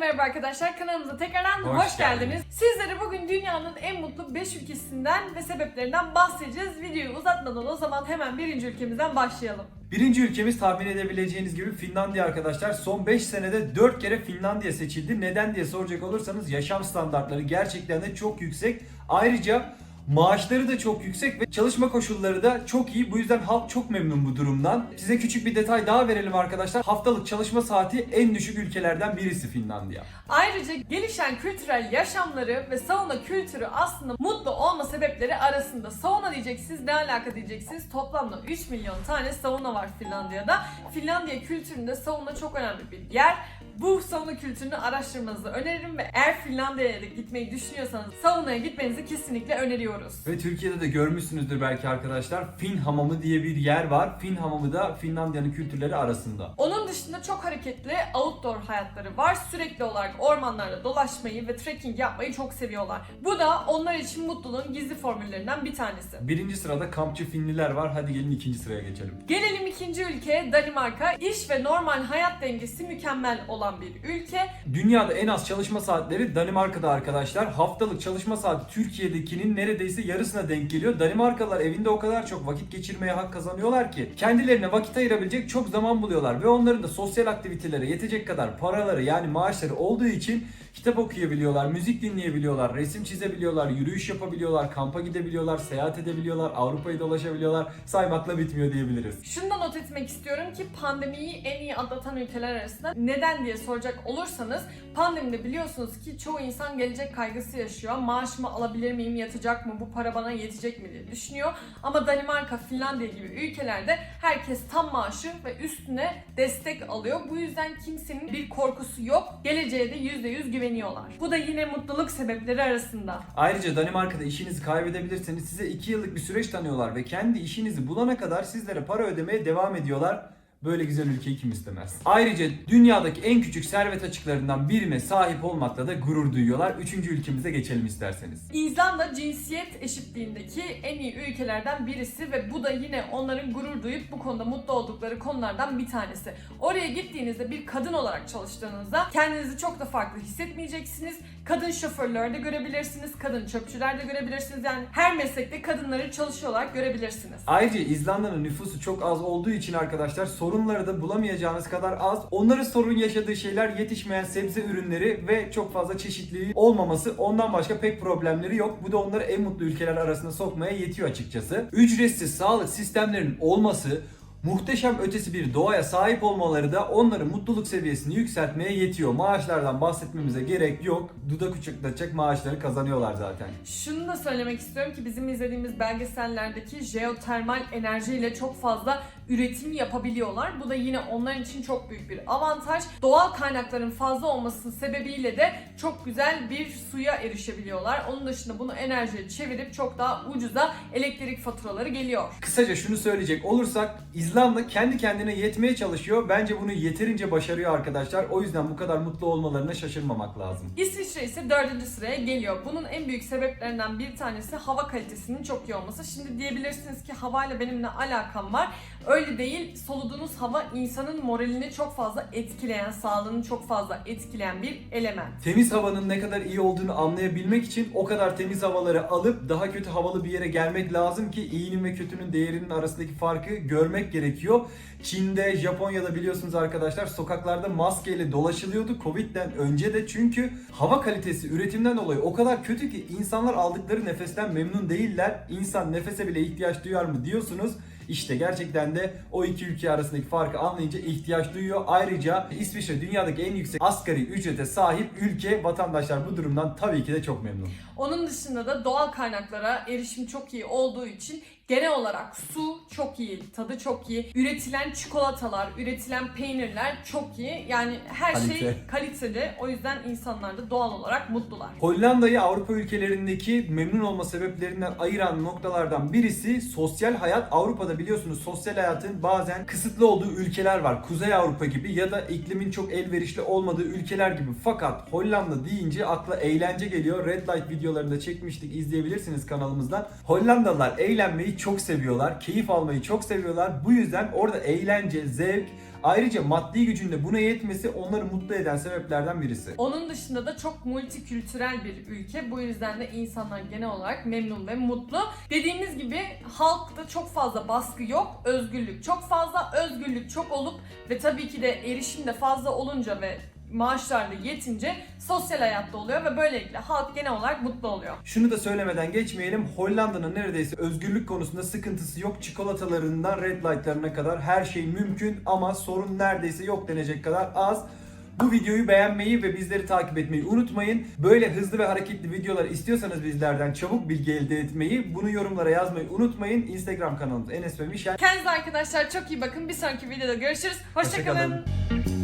merhaba arkadaşlar. Kanalımıza tekrardan hoş, Hoş geldiniz. geldiniz. Sizlere bugün dünyanın en mutlu 5 ülkesinden ve sebeplerinden bahsedeceğiz. Videoyu uzatmadan o zaman hemen birinci ülkemizden başlayalım. Birinci ülkemiz tahmin edebileceğiniz gibi Finlandiya arkadaşlar. Son 5 senede 4 kere Finlandiya seçildi. Neden diye soracak olursanız yaşam standartları gerçekten de çok yüksek. Ayrıca maaşları da çok yüksek ve çalışma koşulları da çok iyi. Bu yüzden halk çok memnun bu durumdan. Size küçük bir detay daha verelim arkadaşlar. Haftalık çalışma saati en düşük ülkelerden birisi Finlandiya. Ayrıca gelişen kültürel yaşamları ve sauna kültürü aslında mutlu olma sebepleri arasında. Sauna diyeceksiniz ne alaka diyeceksiniz. Toplamda 3 milyon tane sauna var Finlandiya'da. Finlandiya kültüründe sauna çok önemli bir yer. Bu sauna kültürünü araştırmanızı öneririm ve eğer Finlandiya'ya da gitmeyi düşünüyorsanız saunaya gitmenizi kesinlikle öneriyoruz. Ve Türkiye'de de görmüşsünüzdür belki arkadaşlar. Fin hamamı diye bir yer var. Fin hamamı da Finlandiya'nın kültürleri arasında. Onun dışında çok hareketli outdoor hayatları var. Sürekli olarak ormanlarda dolaşmayı ve trekking yapmayı çok seviyorlar. Bu da onlar için mutluluğun gizli formüllerinden bir tanesi. Birinci sırada kampçı Finliler var. Hadi gelin ikinci sıraya geçelim. Gelelim ikinci ülkeye Danimarka. İş ve normal hayat dengesi mükemmel olan bir ülke. Dünyada en az çalışma saatleri Danimarka'da arkadaşlar. Haftalık çalışma saati Türkiye'dekinin neredeyse yarısına denk geliyor. Danimarkalılar evinde o kadar çok vakit geçirmeye hak kazanıyorlar ki kendilerine vakit ayırabilecek çok zaman buluyorlar ve onların da sosyal aktivitelere yetecek kadar paraları yani maaşları olduğu için kitap okuyabiliyorlar, müzik dinleyebiliyorlar, resim çizebiliyorlar, yürüyüş yapabiliyorlar, kampa gidebiliyorlar, seyahat edebiliyorlar, Avrupa'yı dolaşabiliyorlar. Saymakla bitmiyor diyebiliriz. Şunu da not etmek istiyorum ki pandemiyi en iyi atlatan ülkeler arasında neden diye soracak olursanız pandemide biliyorsunuz ki çoğu insan gelecek kaygısı yaşıyor. Maaşımı alabilir miyim, yatacak mı, bu para bana yetecek mi diye düşünüyor. Ama Danimarka, Finlandiya gibi ülkelerde herkes tam maaşı ve üstüne destek alıyor. Bu yüzden kimsenin bir korkusu yok. Geleceğe de %100 güveniyorlar. Bu da yine mutluluk sebepleri arasında. Ayrıca Danimarka'da işinizi kaybedebilirseniz size 2 yıllık bir süreç tanıyorlar ve kendi işinizi bulana kadar sizlere para ödemeye devam ediyorlar. Böyle güzel ülkeyi kim istemez? Ayrıca dünyadaki en küçük servet açıklarından birine sahip olmakla da gurur duyuyorlar. Üçüncü ülkemize geçelim isterseniz. İzlanda cinsiyet eşitliğindeki en iyi ülkelerden birisi ve bu da yine onların gurur duyup bu konuda mutlu oldukları konulardan bir tanesi. Oraya gittiğinizde bir kadın olarak çalıştığınızda kendinizi çok da farklı hissetmeyeceksiniz. Kadın şoförler de görebilirsiniz, kadın çöpçüler de görebilirsiniz. Yani her meslekte kadınları çalışıyor olarak görebilirsiniz. Ayrıca İzlanda'nın nüfusu çok az olduğu için arkadaşlar sorunları da bulamayacağınız kadar az. Onların sorun yaşadığı şeyler yetişmeyen sebze ürünleri ve çok fazla çeşitliliği olmaması. Ondan başka pek problemleri yok. Bu da onları en mutlu ülkeler arasında sokmaya yetiyor açıkçası. Ücretsiz sağlık sistemlerinin olması Muhteşem ötesi bir doğaya sahip olmaları da onların mutluluk seviyesini yükseltmeye yetiyor. Maaşlardan bahsetmemize gerek yok. Dudak uçuklatacak maaşları kazanıyorlar zaten. Şunu da söylemek istiyorum ki bizim izlediğimiz belgesellerdeki jeotermal enerjiyle çok fazla üretim yapabiliyorlar. Bu da yine onlar için çok büyük bir avantaj. Doğal kaynakların fazla olmasının sebebiyle de çok güzel bir suya erişebiliyorlar. Onun dışında bunu enerjiye çevirip çok daha ucuza elektrik faturaları geliyor. Kısaca şunu söyleyecek olursak İzlanda kendi kendine yetmeye çalışıyor. Bence bunu yeterince başarıyor arkadaşlar. O yüzden bu kadar mutlu olmalarına şaşırmamak lazım. İsviçre ise dördüncü sıraya geliyor. Bunun en büyük sebeplerinden bir tanesi hava kalitesinin çok iyi olması. Şimdi diyebilirsiniz ki havayla benim ne alakam var? Öyle değil. Soluduğunuz hava insanın moralini çok fazla etkileyen, sağlığını çok fazla etkileyen bir element. Temiz havanın ne kadar iyi olduğunu anlayabilmek için o kadar temiz havaları alıp daha kötü havalı bir yere gelmek lazım ki iyinin ve kötünün değerinin arasındaki farkı görmek gerekiyor. Çin'de, Japonya'da biliyorsunuz arkadaşlar sokaklarda maskeyle dolaşılıyordu Covid'den önce de çünkü hava kalitesi üretimden dolayı o kadar kötü ki insanlar aldıkları nefesten memnun değiller. İnsan nefese bile ihtiyaç duyar mı diyorsunuz. İşte gerçekten de o iki ülke arasındaki farkı anlayınca ihtiyaç duyuyor. Ayrıca İsviçre dünyadaki en yüksek asgari ücrete sahip ülke. Vatandaşlar bu durumdan tabii ki de çok memnun. Onun dışında da doğal kaynaklara erişim çok iyi olduğu için genel olarak su çok iyi, tadı çok iyi. Üretilen çikolatalar, üretilen peynirler çok iyi. Yani her şey Kalite. kaliteli. O yüzden insanlar da doğal olarak mutlular. Hollanda'yı Avrupa ülkelerindeki memnun olma sebeplerinden ayıran noktalardan birisi sosyal hayat. Avrupa'da biliyorsunuz sosyal hayatın bazen kısıtlı olduğu ülkeler var. Kuzey Avrupa gibi ya da iklimin çok elverişli olmadığı ülkeler gibi. Fakat Hollanda deyince akla eğlence geliyor. Red Light videolarında çekmiştik izleyebilirsiniz kanalımızdan. Hollandalılar eğlenmeyi çok seviyorlar. Keyif almayı çok seviyorlar. Bu yüzden orada eğlence, zevk, Ayrıca maddi gücün de buna yetmesi onları mutlu eden sebeplerden birisi. Onun dışında da çok multikültürel bir ülke. Bu yüzden de insanlar genel olarak memnun ve mutlu. Dediğimiz gibi halkta çok fazla baskı yok. Özgürlük çok fazla. Özgürlük çok olup ve tabii ki de erişim de fazla olunca ve maaşlar da yetince sosyal hayatta oluyor ve böylelikle halk genel olarak mutlu oluyor. Şunu da söylemeden geçmeyelim. Hollanda'nın neredeyse özgürlük konusunda sıkıntısı yok. Çikolatalarından red light'larına kadar her şey mümkün ama sorun neredeyse yok denecek kadar az. Bu videoyu beğenmeyi ve bizleri takip etmeyi unutmayın. Böyle hızlı ve hareketli videolar istiyorsanız bizlerden çabuk bilgi elde etmeyi, bunu yorumlara yazmayı unutmayın. Instagram kanalımız Enes ve Mişel. Kendinize arkadaşlar çok iyi bakın. Bir sonraki videoda görüşürüz. Hoşçakalın. Hoşça kalın.